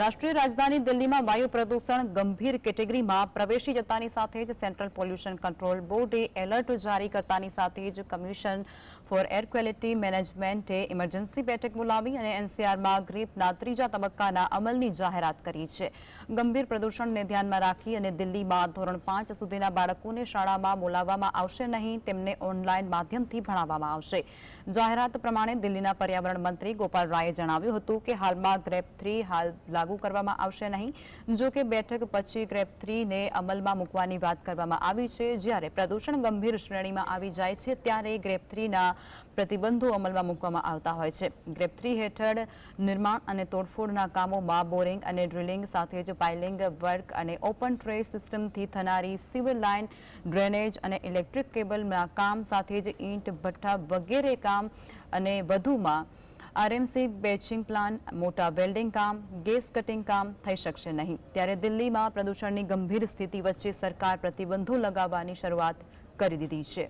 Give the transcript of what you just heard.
રાષ્ટ્રીય રાજધાની દિલ્હીમાં વાયુ પ્રદૂષણ ગંભીર કેટેગરીમાં પ્રવેશી જતાની સાથે જ સેન્ટ્રલ પોલ્યુશન કંટ્રોલ બોર્ડે એલર્ટ જારી કરતાની સાથે જ કમિશન ફોર એર ક્વોલિટી મેનેજમેન્ટે ઇમરજન્સી બેઠક બોલાવી અને એનસીઆરમાં ગ્રીપના ત્રીજા તબક્કાના અમલની જાહેરાત કરી છે. ગંભીર પ્રદૂષણને ધ્યાનમાં રાખી અને દિલ્હીમાં ધોરણ પાંચ સુધીના બાળકોને શાળામાં બોલાવવામાં આવશે નહીં, તેમને ઓનલાઈન માધ્યમથી ભણાવવામાં આવશે. જાહેરાત પ્રમાણે દિલ્હીના પર્યાવરણ મંત્રી ગોપાલ રાયે જણાવ્યું હતું કે હાલમાં ગ્રેપ થ્રી, હાલ લાગુ કરવામાં આવશે નહીં. જો કે બેઠક પછી ગ્રેપ થ્રીને અમલમાં મૂકવાની વાત કરવામાં આવી છે. જ્યારે પ્રદૂષણ ગંભીર શ્રેણીમાં આવી જાય છે, ત્યારે ગ્રેપ થ્રીના પ્રતિબંધો અમલમાં મૂકવામાં આવતા હોય છે. ગ્રેપ થ્રી હેઠળ નિર્માણ અને તોડફોડના કામોમાં બોરિંગ અને ડ્રિલિંગ સાથે જ પાઇલિંગ વર્ક અને ઓપન ટ્રે સિસ્ટમથી થનારી સિવિલ લાઇન, ડ્રેનેજ અને ઇલેક્ટ્રિક કેબલના કામ સાથે જ ઈંટ ભઠ્ઠા વગેરે કામ અને વધુમાં આરએમસી બેચિંગ પ્લાન, મોટા વેલ્ડિંગ કામ, ગેસ કટિંગ કામ થઈ શકશે નહીં. ત્યારે દિલ્હીમાં પ્રદૂષણની ગંભીર સ્થિતિ વચ્ચે સરકાર પ્રતિબંધો લગાવવાની શરૂઆત કરી દીધી છે.